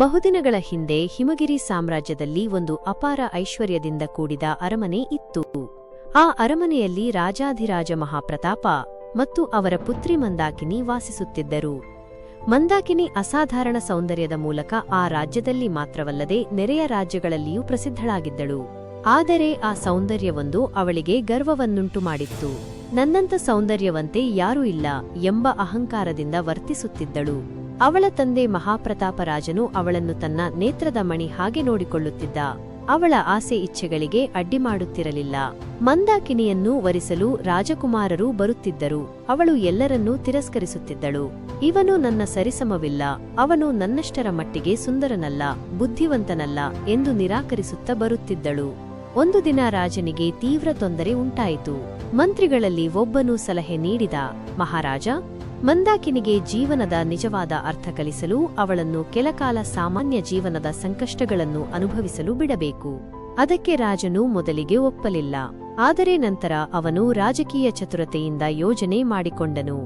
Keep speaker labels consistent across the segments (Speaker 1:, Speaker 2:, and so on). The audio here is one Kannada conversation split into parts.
Speaker 1: ಬಹುದಿನಗಳ ಹಿಂದೆ ಹಿಮಗಿರಿ ಸಾಮ್ರಾಜ್ಯದಲ್ಲಿ ಒಂದು ಅಪಾರ ಐಶ್ವರ್ಯದಿಂದ ಕೂಡಿದ ಅರಮನೆ ಇತ್ತು. ಆ ಅರಮನೆಯಲ್ಲಿ ರಾಜಾಧಿರಾಜ ಮಹಾಪ್ರತಾಪ ಮತ್ತು ಅವರ ಪುತ್ರಿ ಮಂದಾಕಿನಿ ವಾಸಿಸುತ್ತಿದ್ದರು. ಮಂದಾಕಿನಿ ಅಸಾಧಾರಣ ಸೌಂದರ್ಯದ ಮೂಲಕ ಆ ರಾಜ್ಯದಲ್ಲಿ ಮಾತ್ರವಲ್ಲದೆ ನೆರೆಯ ರಾಜ್ಯಗಳಲ್ಲಿಯೂ ಪ್ರಸಿದ್ಧಳಾಗಿದ್ದಳು. ಆದರೆ ಆ ಸೌಂದರ್ಯವೊಂದು ಅವಳಿಗೆ ಗರ್ವವನ್ನುಂಟು ಮಾಡಿತ್ತು. ನನ್ನಂತ ಸೌಂದರ್ಯವಂತೆ ಯಾರೂ ಇಲ್ಲ ಎಂಬ ಅಹಂಕಾರದಿಂದ ವರ್ತಿಸುತ್ತಿದ್ದಳು. ಅವಳ ತಂದೆ ಮಹಾಪ್ರತಾಪರಾಜನು ಅವಳನ್ನು ತನ್ನ ನೇತ್ರದ ಮಣಿ ಹಾಗೆ ನೋಡಿಕೊಳ್ಳುತ್ತಿದ್ದ. ಅವಳ ಆಸೆ ಇಚ್ಛೆಗಳಿಗೆ ಅಡ್ಡಿ ಮಾಡುತ್ತಿರಲಿಲ್ಲ. ಮಂದಾಕಿನಿಯನ್ನು ವರಿಸಲು ರಾಜಕುಮಾರರು ಬರುತ್ತಿದ್ದರು. ಅವಳು ಎಲ್ಲರನ್ನೂ ತಿರಸ್ಕರಿಸುತ್ತಿದ್ದಳು. ಇವನು ನನ್ನ ಸರಿಸಮವಿಲ್ಲ. ಅವನು ನನ್ನಷ್ಟರ ಮಟ್ಟಿಗೆ ಸುಂದರನಲ್ಲ, ಬುದ್ಧಿವಂತನಲ್ಲ ಎಂದು ನಿರಾಕರಿಸುತ್ತ ಬರುತ್ತಿದ್ದಳು. ಒಂದು ದಿನ ರಾಜನಿಗೆ ತೀವ್ರ ತೊಂದರೆ ಉಂಟಾಯಿತು. ಮಂತ್ರಿಗಳಲ್ಲಿ ಒಬ್ಬನು ಸಲಹೆ ನೀಡಿದ, ಮಹಾರಾಜ ಮಂದಾಕಿನಿಗೆ ಜೀವನದ ನಿಜವಾದ ಅರ್ಥ ಕಲಿಸಲು ಅವಳನ್ನು ಕೆಲಕಾಲ ಸಾಮಾನ್ಯ ಜೀವನದ ಸಂಕಷ್ಟಗಳನ್ನು ಅನುಭವಿಸಲು ಬಿಡಬೇಕು. ಅದಕ್ಕೆ ರಾಜನು ಮೊದಲಿಗೆ ಒಪ್ಪಲಿಲ್ಲ. ಆದರೆ ನಂತರ ಅವನು ರಾಜಕೀಯ ಚತುರತೆಯಿಂದ ಯೋಜನೆ ಮಾಡಿಕೊಂಡನು.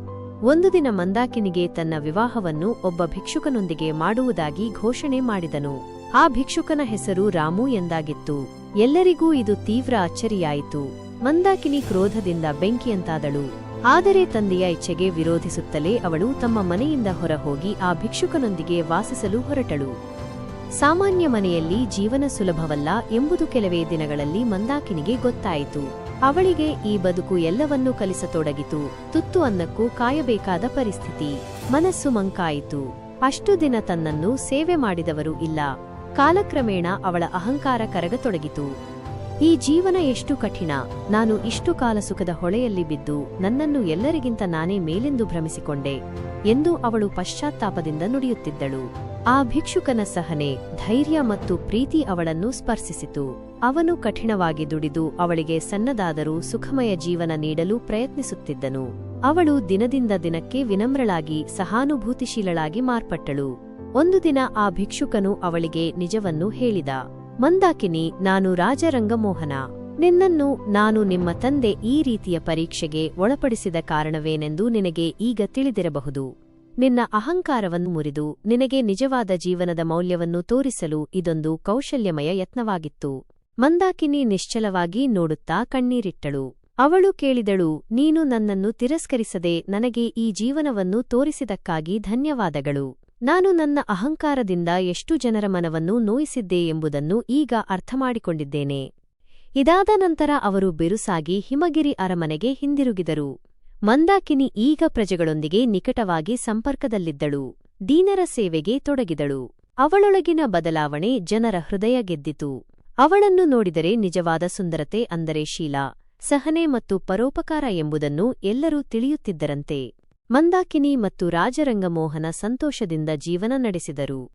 Speaker 1: ಒಂದು ದಿನ ಮಂದಾಕಿನಿಗೆ ತನ್ನ ವಿವಾಹವನ್ನು ಒಬ್ಬ ಭಿಕ್ಷುಕನೊಂದಿಗೆ ಮಾಡುವುದಾಗಿ ಘೋಷಣೆ ಮಾಡಿದನು. ಆ ಭಿಕ್ಷುಕನ ಹೆಸರು ರಾಮು ಎಂದಾಗಿತ್ತು. ಎಲ್ಲರಿಗೂ ಇದು ತೀವ್ರ ಅಚ್ಚರಿಯಾಯಿತು. ಮಂದಾಕಿನಿ ಕ್ರೋಧದಿಂದ ಬೆಂಕಿಯಂತಾದಳು. ಆದರೆ ತಂದೆಯ ಇಚ್ಛೆಗೆ ವಿರೋಧಿಸುತ್ತಲೇ ಅವಳು ತಮ್ಮ ಮನೆಯಿಂದ ಹೊರಹೋಗಿ ಆ ಭಿಕ್ಷುಕನೊಂದಿಗೆ ವಾಸಿಸಲು ಹೊರಟಳು. ಸಾಮಾನ್ಯ ಮನೆಯಲ್ಲಿ ಜೀವನ ಸುಲಭವಲ್ಲ ಎಂಬುದು ಕೆಲವೇ ದಿನಗಳಲ್ಲಿ ಮಂದಾಕಿನಿಗೆ ಗೊತ್ತಾಯಿತು. ಅವಳಿಗೆ ಈ ಬದುಕು ಎಲ್ಲವನ್ನೂ ಕಲಿಸತೊಡಗಿತು. ತುತ್ತು ಅನ್ನಕ್ಕೂ ಕಾಯಬೇಕಾದ ಪರಿಸ್ಥಿತಿ. ಮನಸ್ಸು ಮಂಕಾಯಿತು. ಅಷ್ಟು ದಿನ ತನ್ನನ್ನು ಸೇವೆ ಮಾಡಿದವರು ಇಲ್ಲ. ಕಾಲಕ್ರಮೇಣ ಅವಳ ಅಹಂಕಾರ ಕರಗತೊಡಗಿತು. ಈ ಜೀವನ ಎಷ್ಟು ಕಠಿಣ. ನಾನು ಇಷ್ಟು ಕಾಲ ಸುಖದ ಹೊಳೆಯಲ್ಲಿ ಬಿದ್ದು ನನ್ನನ್ನು ಎಲ್ಲರಿಗಿಂತ ನಾನೇ ಮೇಲೆಂದು ಭ್ರಮಿಸಿಕೊಂಡೆ ಎಂದು ಅವಳು ಪಶ್ಚಾತ್ತಾಪದಿಂದ ನುಡಿಯುತ್ತಿದ್ದಳು. ಆ ಭಿಕ್ಷುಕನ ಸಹನೆ, ಧೈರ್ಯ ಮತ್ತು ಪ್ರೀತಿ ಅವಳನ್ನು ಸ್ಪರ್ಶಿಸಿತು. ಅವನು ಕಠಿಣವಾಗಿ ದುಡಿದು ಅವಳಿಗೆ ಸಣ್ಣದಾದರೂ ಸುಖಮಯ ಜೀವನ ನೀಡಲು ಪ್ರಯತ್ನಿಸುತ್ತಿದ್ದನು. ಅವಳು ದಿನದಿಂದ ದಿನಕ್ಕೆ ವಿನಮ್ರಳಾಗಿ, ಸಹಾನುಭೂತಿಶೀಲಳಾಗಿ ಮಾರ್ಪಟ್ಟಳು. ಒಂದು ದಿನ ಆ ಭಿಕ್ಷುಕನು ಅವಳಿಗೆ ನಿಜವನ್ನು ಹೇಳಿದ. ಮಂದಾಕಿನಿ, ನಾನು ರಾಜರಂಗಮೋಹನ. ನಿನ್ನನ್ನು ನಾನು ನಿಮ್ಮ ತಂದೆ ಈ ರೀತಿಯ ಪರೀಕ್ಷೆಗೆ ಒಳಪಡಿಸಿದ ಕಾರಣವೇನೆಂದು ನಿನಗೆ ಈಗ ತಿಳಿದಿರಬಹುದು. ನಿನ್ನ ಅಹಂಕಾರವನ್ನು ಮುರಿದು, ನಿನಗೆ ನಿಜವಾದ ಜೀವನದ ಮೌಲ್ಯವನ್ನು ತೋರಿಸಲು ಇದೊಂದು ಕೌಶಲ್ಯಮಯ ಯತ್ನವಾಗಿತ್ತು. ಮಂದಾಕಿನಿ ನಿಶ್ಚಲವಾಗಿ ನೋಡುತ್ತಾ ಕಣ್ಣೀರಿಟ್ಟಳು. ಅವಳು ಕೇಳಿದಳು, ನೀನು ನನ್ನನ್ನು ತಿರಸ್ಕರಿಸದೆ ನನಗೆ ಈ ಜೀವನವನ್ನು ತೋರಿಸಿದಕ್ಕಾಗಿ ಧನ್ಯವಾದಗಳು. ನಾನು ನನ್ನ ಅಹಂಕಾರದಿಂದ ಎಷ್ಟು ಜನರ ಮನವನ್ನು ನೋಯಿಸಿದ್ದೆ ಎಂಬುದನ್ನು ಈಗ ಅರ್ಥಮಾಡಿಕೊಂಡಿದ್ದೇನೆ. ಇದಾದ ನಂತರ ಅವರು ಬಿರುಸಾಗಿ ಹಿಮಗಿರಿ ಅರಮನೆಗೆ ಹಿಂದಿರುಗಿದರು. ಮಂದಾಕಿನಿ ಈಗ ಪ್ರಜೆಗಳೊಂದಿಗೆ ನಿಕಟವಾಗಿ ಸಂಪರ್ಕದಲ್ಲಿದ್ದಳು. ದೀನರ ಸೇವೆಗೆ ತೊಡಗಿದಳು. ಅವಳೊಳಗಿನ ಬದಲಾವಣೆ ಜನರ ಹೃದಯ ಗೆದ್ದಿತು. ಅವಳನ್ನು ನೋಡಿದರೆ ನಿಜವಾದ ಸುಂದರತೆ ಅಂದರೆ ಶೀಲ, ಸಹನೆ ಮತ್ತು ಪರೋಪಕಾರ ಎಂಬುದನ್ನು ಎಲ್ಲರೂ ತಿಳಿಯುತ್ತಿದ್ದರಂತೆ. ಮಂದಾಕಿನಿ ಮತ್ತು ರಾಜರಂಗಮೋಹನ ಸಂತೋಷದಿಂದ ಜೀವನ ನಡೆಸಿದರು.